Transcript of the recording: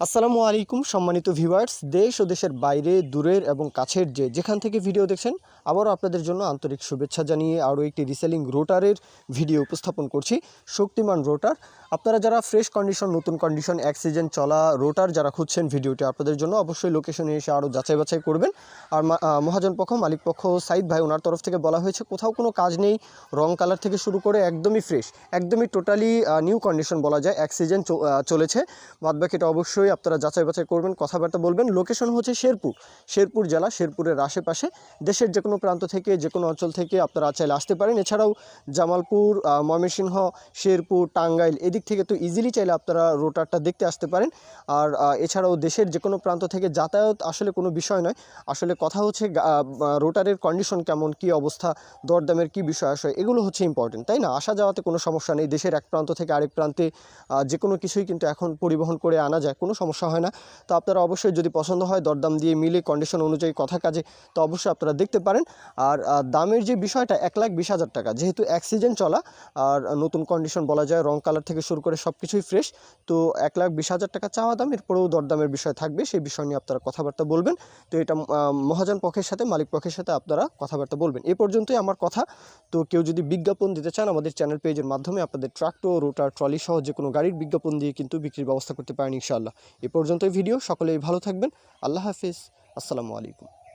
আসসালামু আলাইকুম সম্মানিত ভিউয়ার্স, দেশ ও দেশের বাইরে, দূরের এবং কাছের যে যেখান থেকে ভিডিও দেখছেন আবারও আপনাদের জন্য আন্তরিক শুভেচ্ছা জানিয়ে আরও একটি রিসেলিং রোটারের ভিডিও উপস্থাপন করছি, শক্তিমান রোটার আপনারা যারা ফ্রেশ কন্ডিশন নতুন কন্ডিশন অ্যাক্সিজেন চলা রোটার যারা খুঁজছেন ভিডিওটি আপনাদের জন্য অবশ্যই লোকেশনে এসে আরও যাচাই বাছাই করবেন। আর মহাজন পক্ষ, মালিক পক্ষ, সাইদ ভাই, ওনার তরফ থেকে বলা হয়েছে, কোথাও কোনো কাজ নেই, রং কালার থেকে শুরু করে একদমই ফ্রেশ একদমই টোটালি নিউ কন্ডিশন বলা যায় অ্যাক্সিজেন সিজন চলেছে। বাদ বাকিটা অবশ্যই আপনারা যাচাই বাছাই করবেন, কথাবার্তা বলবেন। লোকেশন হচ্ছে শেরপুর শেরপুর জেলা, শেরপুরের আশেপাশে। দেশের যে কোনো প্রান্ত থেকে যে কোনো অঞ্চল থেকে আপনারা চাইলে আসতে পারেন। এছাড়াও জামালপুর ময়মনসিংহ, শেরপুর, টাঙ্গাইল এদিক থেকে তো ইজিলি চাইলে আপনারা রোটারটা দেখতে আসতে পারেন। আর এছাড়াও দেশের যে কোনো প্রান্ত থেকে যাতায়াত আসলে কোনো বিষয় নয়। আসলে কথা হচ্ছে রোটারের কন্ডিশন কেমন, কি অবস্থা, দরদামের কি বিষয় আসয় এগুলো হচ্ছে ইম্পর্টেন্ট তাই না? আসা যাওয়াতে কোনো সমস্যা নেই। দেশের এক প্রান্ত থেকে আরেক প্রান্তে যে কোনো কিছুই কিন্তু এখন পরিবহন করে আনা যায়, কোনো সমস্যা হয় না। তো আপনারা অবশ্যই যদি পছন্দ হয় দরদাম দিয়ে মিলে কন্ডিশন অনুযায়ী কথা কাজে, তো অবশ্যই আপনারা দেখতে পারেন। আর দামের যে বিষয়টা, এক লাখ বিশ হাজার টাকা। যেহেতু অ্যাক্সিডেন্ট চলা, আর নতুন কন্ডিশন বলা যায়, রং কালার থেকে শুরু করে সব কিছুই ফ্রেশ তো এক লাখ বিশ হাজার টাকা চাওয়া দাম এরপরেও দরদামের বিষয় থাকবে, সেই বিষয় নিয়ে আপনারা কথাবার্তা বলবেন। তো এটা মহাজন পক্ষের সাথে, মালিক পক্ষের সাথে আপনারা কথাবার্তা বলবেন। এ পর্যন্তই আমার কথা। তো কেউ যদি বিজ্ঞাপন দিতে চান, আমাদের চ্যানেল পেজের মাধ্যমে আপনাদের ট্রাক্টর রোটার ট্রলি সহ যে কোনো গাড়ির বিজ্ঞাপন দিয়ে কিন্তু বিক্রির ব্যবস্থা করতে পারেন ইনশাআল্লাহ। এ পর্যন্তই ভিডিও সকলেই ভালো থাকবেন। আল্লাহ হাফিজ। আসসালামু আলাইকুম।